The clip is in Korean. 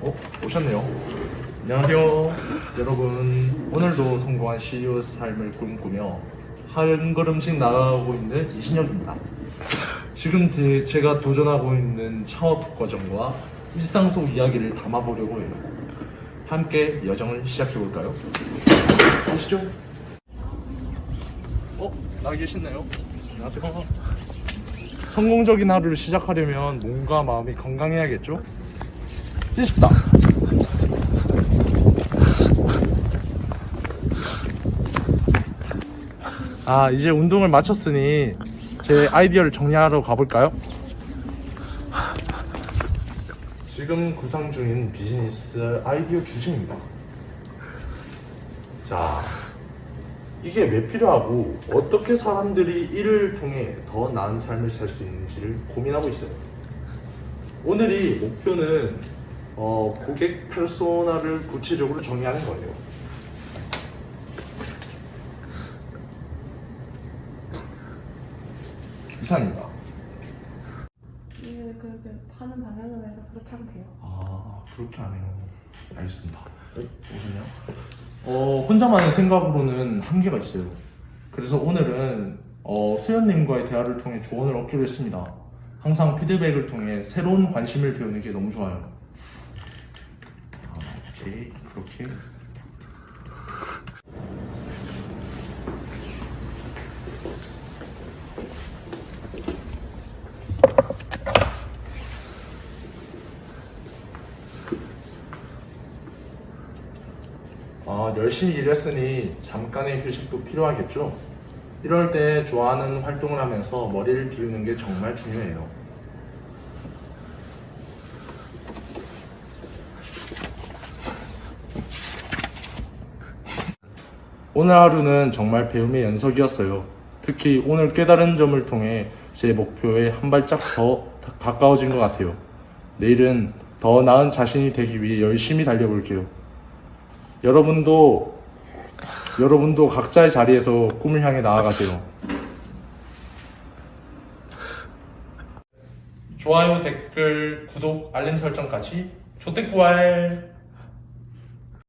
어? 오셨네요. 안녕하세요. 여러분, 오늘도 성공한 CEO 삶을 꿈꾸며 한 걸음씩 나아가고 있는 이신혁입니다. 지금 대- 제가 도전하고 있는 창업 과정과 일상 속 이야기를 담아보려고 해요. 함께 여정을 시작해볼까요? 가시죠. 어? 나 계시네요. 안녕하세요. 성공적인 하루를 시작하려면 몸과 마음이 건강해야겠죠? 뛰십다. 아 이제 운동을 마쳤으니 제 아이디어를 정리하러 가볼까요? 지금 구상 중인 비즈니스 아이디어 주제입니다. 자, 이게 왜 필요하고 어떻게 사람들이 이를 통해 더 나은 삶을 살 수 있는지를 고민하고 있어요. 오늘이 목표는 어, 고객 페르소나를 구체적으로 정의하는 거예요. 이상입니다. 이게 그렇게 하는 방향으로 해서 그렇게 하면 돼요. 아 그렇게 하네요. 알겠습니다. 오셨네요. 어 혼자만의 생각으로는 한계가 있어요. 그래서 오늘은 어, 수연님과의 대화를 통해 조언을 얻기로 했습니다. 항상 피드백을 통해 새로운 관심을 배우는 게 너무 좋아요. 아, 오케이 그렇게. 어, 열심히 일했으니 잠깐의 휴식도 필요하겠죠? 이럴 때 좋아하는 활동을 하면서 머리를 비우는 게 정말 중요해요. 오늘 하루는 정말 배움의 연속이었어요. 특히 오늘 깨달은 점을 통해 제 목표에 한 발짝 더 가까워진 것 같아요. 내일은 더 나은 자신이 되기 위해 열심히 달려볼게요. 여러분도 여러분도 각자의 자리에서 꿈을 향해 나아가세요. 좋아요, 댓글, 구독, 알림 설정까지 조태꾸알